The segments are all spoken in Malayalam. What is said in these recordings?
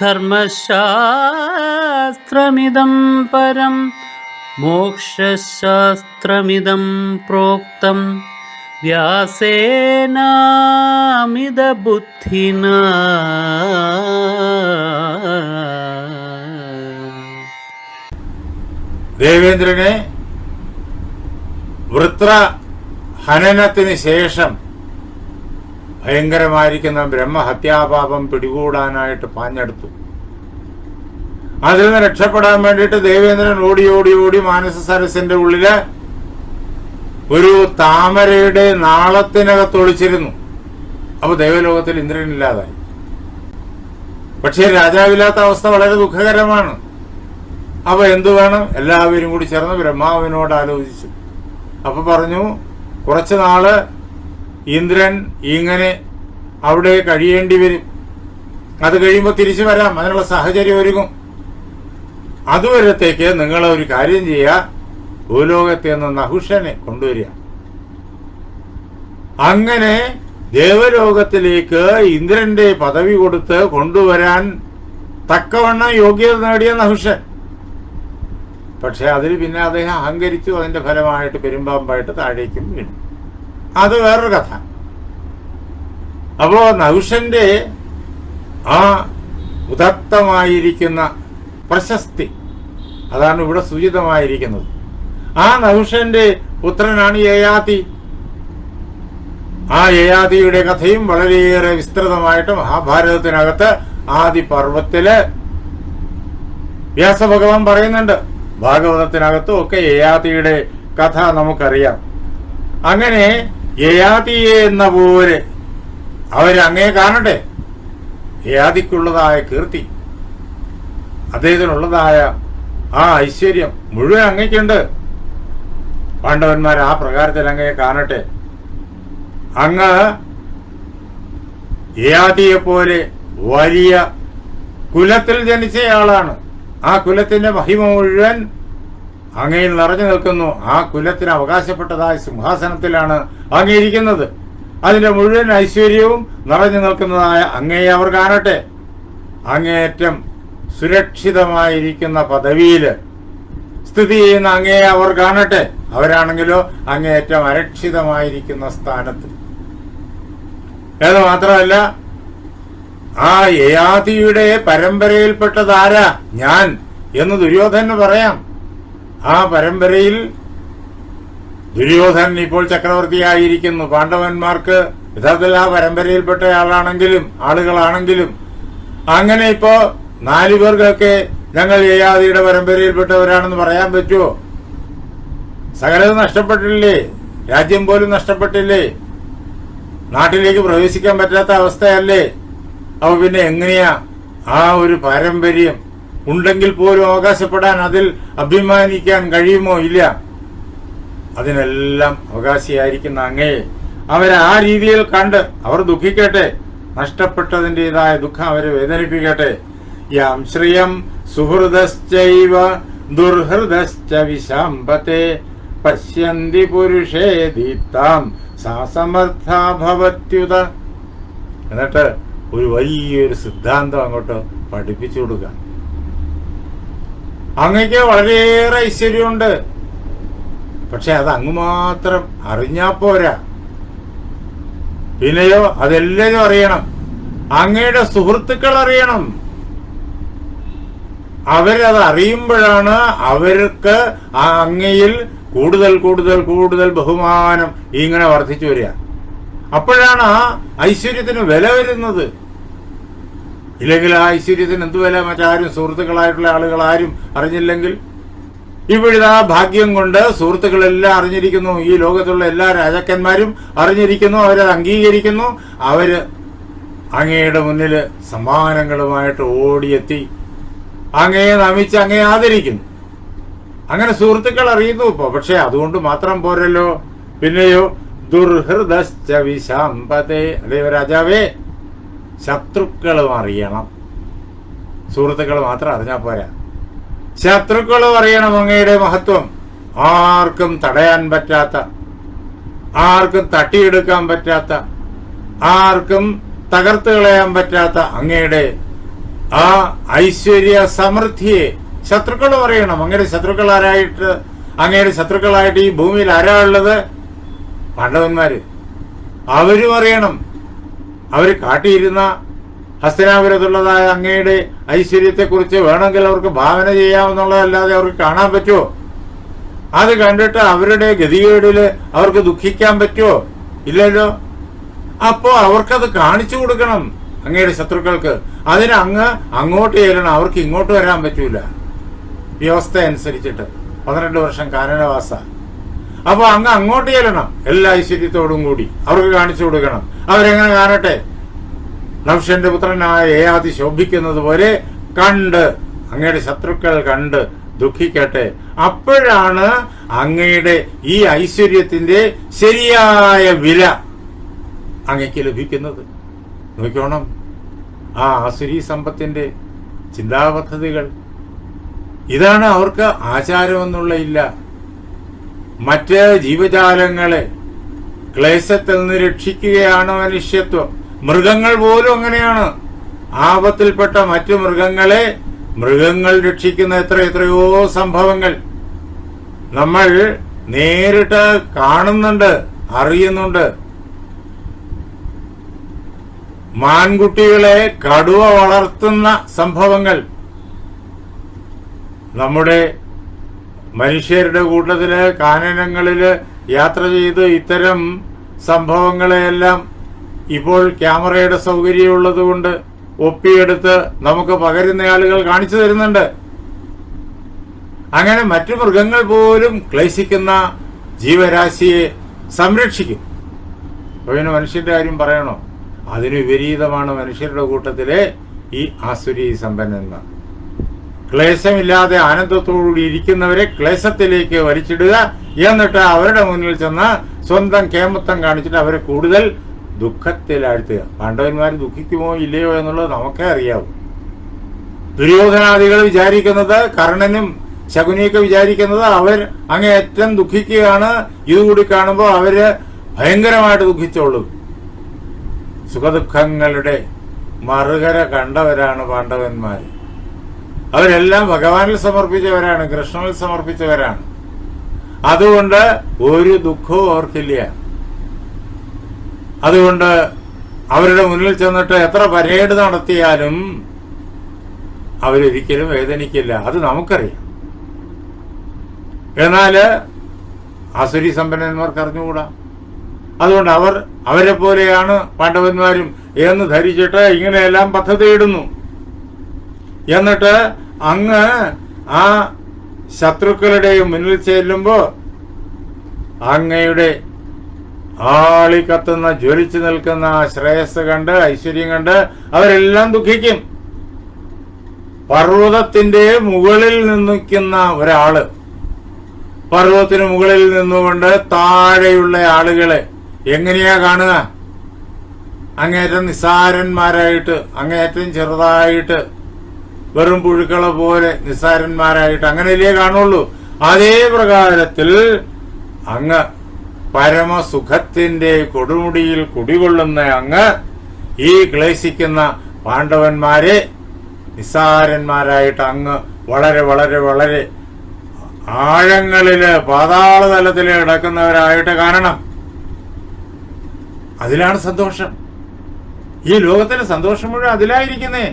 ധർമ്മശാസ്ത്രമിദം പരം മോക്ഷശാസ്ത്രമിദം പ്രോക്തം. വ്യാസേനാമിതബുദ്ധിന. ദേവേന്ദ്രനെ വൃത്ര ഹനനത്തിന് ശേഷം ഭയങ്കരമായിരിക്കുന്ന ബ്രഹ്മഹത്യാപാപം പിടികൂടാനായിട്ട് പാഞ്ഞെടുത്തു. അതിൽ നിന്ന് രക്ഷപ്പെടാൻ വേണ്ടിയിട്ട് ദേവേന്ദ്രൻ ഓടി ഓടി ഓടി മാനസ സരസിന്റെ ഉള്ളിൽ ഒരു താമരയുടെ നാളത്തിനകത്ത് ഒളിച്ചിരുന്നു. അപ്പൊ ദേവലോകത്തിൽ ഇന്ദ്രനില്ലാതായി. പക്ഷേ രാജാവില്ലാത്ത അവസ്ഥ വളരെ ദുഃഖകരമാണ്. അപ്പൊ എന്തു വേണം? എല്ലാവരും കൂടി ചേർന്ന് ബ്രഹ്മാവിനോട് ആലോചിച്ചു. അപ്പൊ പറഞ്ഞു കുറച്ചു നാൾ ഇന്ദ്രൻ ഇങ്ങനെ അവിടെ കഴിയേണ്ടി വരും. അത് കഴിയുമ്പോൾ തിരിച്ചു വരാം. അതിനുള്ള സാഹചര്യം ഒരുങ്ങും. അതുവരത്തേക്ക് നിങ്ങൾ ഒരു കാര്യം ചെയ്യുക ഭൂലോകത്തെ നിന്ന് നഹുഷനെ കൊണ്ടുവരിക. അങ്ങനെ ദേവലോകത്തിലേക്ക് ഇന്ദ്രന്റെ പദവി കൊടുത്ത് കൊണ്ടുവരാൻ തക്കവണ്ണം യോഗ്യത നേടിയ നഹുഷൻ. പക്ഷെ അതിൽ പിന്നെ അദ്ദേഹം അഹങ്കരിച്ചു. അതിന്റെ ഫലമായിട്ട് പെരുമ്പാമ്പായിട്ട് താഴേക്കും വീണു. അത് വേറൊരു കഥ. അപ്പോ നൗഷന്റെ ആ ഉദത്തമായിരിക്കുന്ന പ്രശസ്തി അതാണ് ഇവിടെ സൂചിതമായിരിക്കുന്നത്. ആ നൗഷന്റെ പുത്രനാണ് യയാതി ആ യയാതിയുടെ കഥയും വളരെയേറെ വിസ്തൃതമായിട്ട് മഹാഭാരതത്തിനകത്ത് ആദി പർവത്തിൽ വ്യാസഭഗവാൻ പറയുന്നുണ്ട്. ഭാഗവതത്തിനകത്തും ഒക്കെ യയാതിയുടെ കഥ നമുക്കറിയാം. അങ്ങനെ യയാതിയെ എന്ന പോലെ അവരങ്ങേ കാണട്ടെ. യയാതിക്കുള്ളതായ കീർത്തി അദ്ദേഹത്തിനുള്ളതായ ആ ഐശ്വര്യം മുഴുവൻ അങ്ങയ്ക്കുണ്ട് പാണ്ഡവന്മാർ ആ പ്രകാരത്തിൽ അങ്ങയെ കാണട്ടെ. അങ്ങ് യയാതിയെ പോലെ വലിയ കുലത്തിൽ ജനിച്ചയാളാണ്. ആ കുലത്തിന്റെ മഹിമ മുഴുവൻ അങ്ങയിൽ നിറഞ്ഞു നിൽക്കുന്നു. ആ കുലത്തിന് അവകാശപ്പെട്ടതായ സിംഹാസനത്തിലാണ് അങ്ങേയിരിക്കുന്നത്. അതിന്റെ മുഴുവൻ ഐശ്വര്യവും നിറഞ്ഞു നിൽക്കുന്നതായ അങ്ങയെ അവർ കാണട്ടെ. അങ്ങേയറ്റം സുരക്ഷിതമായിരിക്കുന്ന പദവിയിൽ സ്ഥിതി ചെയ്യുന്ന അങ്ങയെ അവർ കാണട്ടെ. അവരാണെങ്കിലോ അങ്ങേയറ്റം അരക്ഷിതമായിരിക്കുന്ന സ്ഥാനത്ത്. അത് മാത്രമല്ല ആ യയാതിയുടെ പരമ്പരയിൽപ്പെട്ടതാരാ ഞാൻ എന്ന് ദുര്യോധന് പറയാം. ആ പരമ്പരയിൽ ദുര്യോധനൻ ഇപ്പോൾ ചക്രവർത്തിയായിരിക്കുന്നു. പാണ്ഡവന്മാർക്ക് യഥാർത്ഥത്തിൽ ആ പരമ്പരയിൽപ്പെട്ട ആളാണെങ്കിലും ആളുകളാണെങ്കിലും അങ്ങനെ ഇപ്പോ നാലു പേർക്കൊക്കെ ഞങ്ങൾ യയാദിയുടെ പരമ്പരയിൽപ്പെട്ടവരാണെന്ന് പറയാൻ പറ്റുമോ? സകലത് നഷ്ടപ്പെട്ടില്ലേ? രാജ്യം പോലും നഷ്ടപ്പെട്ടില്ലേ? നാട്ടിലേക്ക് പ്രവേശിക്കാൻ പറ്റാത്ത അവസ്ഥയല്ലേ? അപ്പൊ പിന്നെ എങ്ങനെയാ ആ ഒരു പാരമ്പര്യം? ഉണ്ടെങ്കിൽ പോലും അവകാശപ്പെടാൻ അതിൽ അഭിമാനിക്കാൻ കഴിയുമോ ഇല്ല? അതിനെല്ലാം അവകാശിയായിരിക്കുന്ന അങ്ങയെ അവരെ ആ രീതിയിൽ കണ്ട് അവർ ദുഃഖിക്കട്ടെ നഷ്ടപ്പെട്ടതിന്റെതായ ദുഃഖം അവരെ വേദനിപ്പിക്കട്ടെ. യാം ശ്രിയം സുഹൃദശ്ചൈവ ദുർഹൃദശ്ച വിശാംബത്തെ പശ്യന്തി പുരുഷേ ദീപ്താം ഭവത്യുത. എന്നിട്ട് ഒരു വലിയൊരു സിദ്ധാന്തം അങ്ങോട്ട് പഠിപ്പിച്ചു കൊടുക്കുക. അങ്ങക്ക് വളരെയേറെ ഐശ്വര്യമുണ്ട്. പക്ഷെ അത് അങ്ങ് മാത്രം അറിഞ്ഞാ പോരാ. പിന്നെയോ അതെല്ലാരും അറിയണം. അങ്ങയുടെ സുഹൃത്തുക്കൾ അറിയണം. അവരത് അറിയുമ്പോഴാണ് അവർക്ക് ആ അങ്ങയിൽ കൂടുതൽ കൂടുതൽ കൂടുതൽ ബഹുമാനം ഇങ്ങനെ വർദ്ധിച്ചു വരിക. അപ്പോഴാണ് ആ ഐശ്വര്യത്തിന് വില വരുന്നത്. ഇല്ലെങ്കിൽ ആ ഐശ്വര്യത്തിന് എന്തു വില? മറ്റാരും സുഹൃത്തുക്കളായിട്ടുള്ള ആളുകൾ ആരും അറിഞ്ഞില്ലെങ്കിൽ ഇവിടുത്തെ ഭാഗ്യം കൊണ്ട് സുഹൃത്തുക്കളെല്ലാം അറിഞ്ഞിരിക്കുന്നു. ഈ ലോകത്തുള്ള എല്ലാ രാജാക്കന്മാരും അറിഞ്ഞിരിക്കുന്നു അവരത് അംഗീകരിക്കുന്നു. അവർ അങ്ങയുടെ മുന്നിൽ സമ്മാനങ്ങളുമായിട്ട് ഓടിയെത്തി അങ്ങയെ നമിച്ച് അങ്ങയെ ആദരിക്കുന്നു. അങ്ങനെ സുഹൃത്തുക്കൾ അറിയുന്നു ഇപ്പോ. പക്ഷെ അതുകൊണ്ട് മാത്രം പോരല്ലോ. പിന്നെയോ ദുർഹൃദശ്ച വിശാമ്പതേ രാജാവേ? ശത്രുക്കളും അറിയണം. സുഹൃത്തുക്കൾ മാത്രം അറിഞ്ഞാൽ പോരാ. ശത്രുക്കളും അറിയണം അങ്ങയുടെ മഹത്വം. ആർക്കും തടയാൻ പറ്റാത്ത ആർക്കും തട്ടിയെടുക്കാൻ പറ്റാത്ത ആർക്കും തകർത്ത് കളയാൻ പറ്റാത്ത അങ്ങയുടെ ആ ഐശ്വര്യ സമൃദ്ധിയെ ശത്രുക്കളും അറിയണം. അങ്ങയുടെ ശത്രുക്കളാരായിട്ട് അങ്ങയുടെ ശത്രുക്കളായിട്ട് ഈ ഭൂമിയിൽ ആരാ ഉള്ളത്? പാണ്ഡവന്മാര് അവരും അറിയണം. അവർ കാട്ടിയിരുന്ന ഹസ്തനാപുരത്തുള്ളതായ അങ്ങയുടെ ഐശ്വര്യത്തെക്കുറിച്ച് വേണമെങ്കിൽ അവർക്ക് ഭാവന ചെയ്യാമെന്നുള്ളതല്ലാതെ അവർക്ക് കാണാൻ പറ്റുമോ? അത് കണ്ടിട്ട് അവരുടെ ഗതികേടിൽ അവർക്ക് ദുഃഖിക്കാൻ പറ്റുമോ? ഇല്ലല്ലോ. അപ്പോ അവർക്കത് കാണിച്ചു കൊടുക്കണം അങ്ങയുടെ ശത്രുക്കൾക്ക്. അതിന് അങ്ങ് അങ്ങോട്ട് ചെല്ലണം അവർക്ക് ഇങ്ങോട്ട് വരാൻ പറ്റൂല. വ്യവസ്ഥ അനുസരിച്ചിട്ട് പന്ത്രണ്ട് വർഷം കാനനവാസ. അപ്പൊ അങ്ങ് അങ്ങോട്ട് ചെല്ലണം. എല്ലാ ഐശ്വര്യത്തോടും കൂടി അവർക്ക് കാണിച്ചു കൊടുക്കണം. അവരെങ്ങനെ കാണട്ടെ? നംഷന്റെ പുത്രനായ ഏയാതി ശോഭിക്കുന്നത് പോലെ കണ്ട് അങ്ങയുടെ ശത്രുക്കൾ കണ്ട് ദുഃഖിക്കട്ടെ. അപ്പോഴാണ് അങ്ങയുടെ ഈ ഐശ്വര്യത്തിന്റെ ശരിയായ വില അങ്ങയ്ക്ക് ലഭിക്കുന്നത്. നോക്കിക്കോണം. ആ ആസുരി സമ്പത്തിന്റെ ചിന്താപദ്ധതികൾ. ഇതാണ് അവർക്ക് ആചാരമെന്നുള്ള ഇല്ല. മറ്റ് ജീവജാലങ്ങളെ ക്ലേശത്തിൽ നിന്ന് രക്ഷിക്കുകയാണ് മനുഷ്യത്വം. മൃഗങ്ങൾ പോലും അങ്ങനെയാണ്. ആപത്തിൽപ്പെട്ട മറ്റു മൃഗങ്ങളെ മൃഗങ്ങൾ രക്ഷിക്കുന്ന എത്ര എത്രയോ സംഭവങ്ങൾ നമ്മൾ നേരിട്ട് കാണുന്നുണ്ട് അറിയുന്നുണ്ട്. മാൻകുട്ടികളെ കടുവ വളർത്തുന്ന സംഭവങ്ങൾ നമ്മുടെ മനുഷ്യരുടെ കൂട്ടത്തിൽ കാനനങ്ങളിൽ യാത്ര ചെയ്ത് ഇത്തരം സംഭവങ്ങളെയെല്ലാം ഇപ്പോൾ ക്യാമറയുടെ സൗകര്യമുള്ളത് കൊണ്ട് ഒപ്പിയെടുത്ത് നമുക്ക് പകരുന്ന ആളുകൾ കാണിച്ചു തരുന്നുണ്ട്. അങ്ങനെ മറ്റു മൃഗങ്ങൾ പോലും ക്ലേശിക്കുന്ന ജീവരാശിയെ സംരക്ഷിക്കും. പിന്നെ മനുഷ്യന്റെ കാര്യം പറയണോ? അതിന് വിപരീതമാണ് മനുഷ്യരുടെ കൂട്ടത്തിലെ ഈ ആസുരി സമ്പന്നന്മാർ ക്ലേശമില്ലാതെ ആനന്ദത്തോടുകൂടി ഇരിക്കുന്നവരെ ക്ലേശത്തിലേക്ക് വലിച്ചിടുക എന്നിട്ട് അവരുടെ മുന്നിൽ ചെന്ന് സ്വന്തം കേമത്വം കാണിച്ചിട്ട് അവരെ കൂടുതൽ ദുഃഖത്തിലാഴ്ത്തുക. പാണ്ഡവന്മാർ ദുഃഖിക്കുമോ ഇല്ലയോ എന്നുള്ളത് നമുക്കേ അറിയാവൂ. ദുര്യോധനാദികൾ വിചാരിക്കുന്നത് കർണനും ശകുനിയൊക്കെ വിചാരിക്കുന്നത് അവർ അങ്ങേയറ്റം ദുഃഖിക്കുകയാണ്. ഇതുകൂടി കാണുമ്പോൾ അവർ ഭയങ്കരമായിട്ട് ദുഃഖിച്ചോളും. സുഖദുഃഖങ്ങളുടെ മറുകര കണ്ടവരാണ് പാണ്ഡവന്മാർ അവരെല്ലാം ഭഗവാനിൽ സമർപ്പിച്ചവരാണ് കൃഷ്ണനിൽ സമർപ്പിച്ചവരാണ്. അതുകൊണ്ട് ഒരു ദുഃഖവും അവർക്കില്ല. അതുകൊണ്ട് അവരുടെ മുന്നിൽ ചെന്നിട്ട് എത്ര പരേഡ് നടത്തിയാലും അവരൊരിക്കലും വേദനിക്കില്ല. അത് നമുക്കറിയാം. എന്നാൽ അസുരി സമ്പന്നന്മാർക്ക് അറിഞ്ഞുകൂടാ. അതുകൊണ്ട് അവർ അവരെ പോലെയാണ് പാണ്ഡവന്മാരും എന്ന് ധരിച്ചിട്ട് ഇങ്ങനെയെല്ലാം പദ്ധതിയിടുന്നു. എന്നിട്ട് അങ്ങ് ആ ശത്രുക്കളുടെയും മുന്നിൽ ചെല്ലുമ്പോ അങ്ങയുടെ ആളി കത്തുന്ന ജ്വലിച്ചു നിൽക്കുന്ന ശ്രേയസ് കണ്ട് ഐശ്വര്യം കണ്ട് അവരെല്ലാം ദുഃഖിക്കും. പർവതത്തിന്റെ മുകളിൽ നിന്നിക്കുന്ന ഒരാൾ പർവതത്തിന് മുകളിൽ നിന്നുകൊണ്ട് താഴെയുള്ള ആളുകളെ എങ്ങനെയാ കാണുക? അങ്ങേറ്റം നിസ്സാരന്മാരായിട്ട് അങ്ങേറ്റം ചെറുതായിട്ട് വെറും പുഴുക്കളെ പോലെ നിസ്സാരന്മാരായിട്ട് അങ്ങനെയല്ലേ കാണുള്ളൂ? അതേ പ്രകാരത്തിൽ അങ്ങ് പരമസുഖത്തിന്റെ കൊടുമുടിയിൽ കുടികൊള്ളുന്ന അങ്ങ് ഈ ക്ലേശിക്കുന്ന പാണ്ഡവന്മാരെ നിസ്സാരന്മാരായിട്ട് അങ്ങ് വളരെ വളരെ വളരെ ആഴങ്ങളിൽ പാതാളതലത്തിൽ കിടക്കുന്നവരായിട്ട് കാണണം. അതിലാണ് സന്തോഷം. ഈ ലോകത്തിലെ സന്തോഷം മുഴുവൻ അതിലായിരിക്കുന്നേ.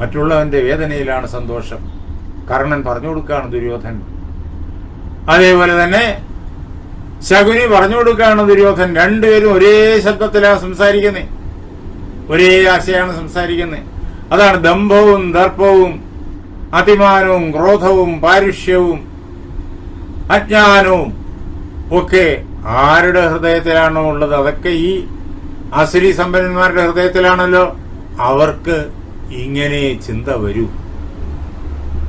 മറ്റുള്ളവന്റെ വേദനയിലാണ് സന്തോഷം. കർണൻ പറഞ്ഞു കൊടുക്കുകയാണ് ദുര്യോധൻ. അതേപോലെ തന്നെ ശകുനി പറഞ്ഞു കൊടുക്കുകയാണ് ദുര്യോധൻ. രണ്ടുപേരും ഒരേ ശബ്ദത്തിലാണ് സംസാരിക്കുന്നത് ഒരേ ആശയാണ് സംസാരിക്കുന്നത് അതാണ് ദമ്പവും ദർപ്പവും അതിമാനവും ക്രോധവും പാരുഷ്യവും അജ്ഞാനവും ഒക്കെ ആരുടെ ഹൃദയത്തിലാണോ ഉള്ളത്? അതൊക്കെ ഈ അസുരി സമ്പന്നന്മാരുടെ ഹൃദയത്തിലാണല്ലോ. അവർക്ക് ഇങ്ങനെ ചിന്ത വരൂ.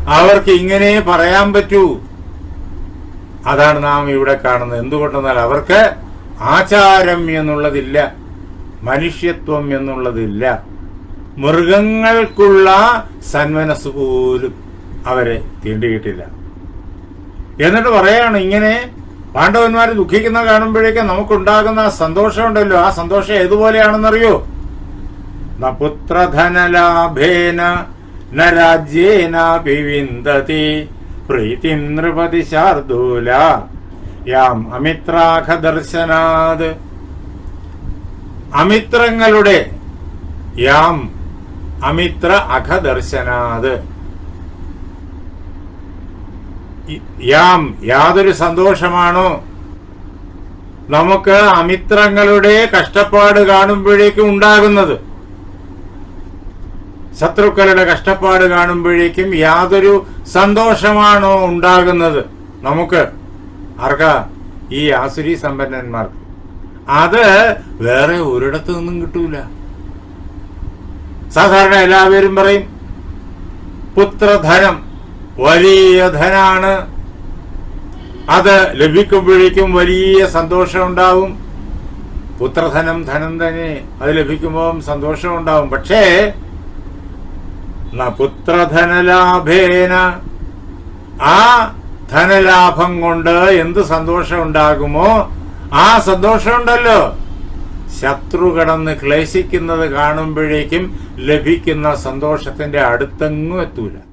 അവർക്ക് ഇങ്ങനെ പറയാൻ പറ്റൂ. അതാണ് നാം ഇവിടെ കാണുന്നത്. എന്തുകൊണ്ടെന്നാൽ അവർക്ക് ആചാരം എന്നുള്ളതില്ല മനുഷ്യത്വം എന്നുള്ളതില്ല. മൃഗങ്ങൾക്കുള്ള സന്മനസ് പോലും അവരെ തീണ്ടിയിട്ടില്ല. എന്നിട്ട് പറയാണ് ഇങ്ങനെ പാണ്ഡവന്മാർ ദുഃഖിക്കുന്ന കാണുമ്പോഴേക്കും നമുക്കുണ്ടാകുന്ന സന്തോഷമുണ്ടല്ലോ. ആ സന്തോഷം ഏതുപോലെയാണെന്നറിയോ? ന पुत्रधनलाभेन ന രാജ്യേന विन्दति പ്രീതി നൃപതി ശാർദൂല. യാം അമിത്രാഖ അമിത്രങ്ങളുടെ യാം അമിത്ര അഖ യാം യാതൊരു സന്തോഷമാണോ? നമുക്ക് അമിത്രങ്ങളുടെ കഷ്ടപ്പാട് കാണുമ്പോഴേക്കും ഉണ്ടാകുന്നത്. ശത്രുക്കളുടെ കഷ്ടപ്പാട് കാണുമ്പോഴേക്കും യാതൊരു സന്തോഷമാണോ ഉണ്ടാകുന്നത്? നമുക്ക് ആർക്കാ? ഈ ആസുരി സമ്പന്നന്മാർക്ക്. അത് വേറെ ഒരിടത്തു നിന്നും കിട്ടൂല. സാധാരണ എല്ലാവരും പറയും പുത്രധനം വലിയ ധനാണ്. അത് ലഭിക്കുമ്പോഴേക്കും വലിയ സന്തോഷം ഉണ്ടാവും. പുത്രധനം ധനം തന്നെ. അത് ലഭിക്കുമ്പോൾ സന്തോഷം ഉണ്ടാവും. പക്ഷേ പുത്രധനലാഭേന. ആ ധനലാഭം കൊണ്ട് എന്ത് സന്തോഷം ഉണ്ടാകുമോ ആ സന്തോഷമുണ്ടല്ലോ. ശത്രു കടന്ന് ക്ലേശിക്കുന്നത് കാണുമ്പോഴേക്കും ലഭിക്കുന്ന സന്തോഷത്തിന്റെ അടുത്തെങ്ങും എത്തൂല.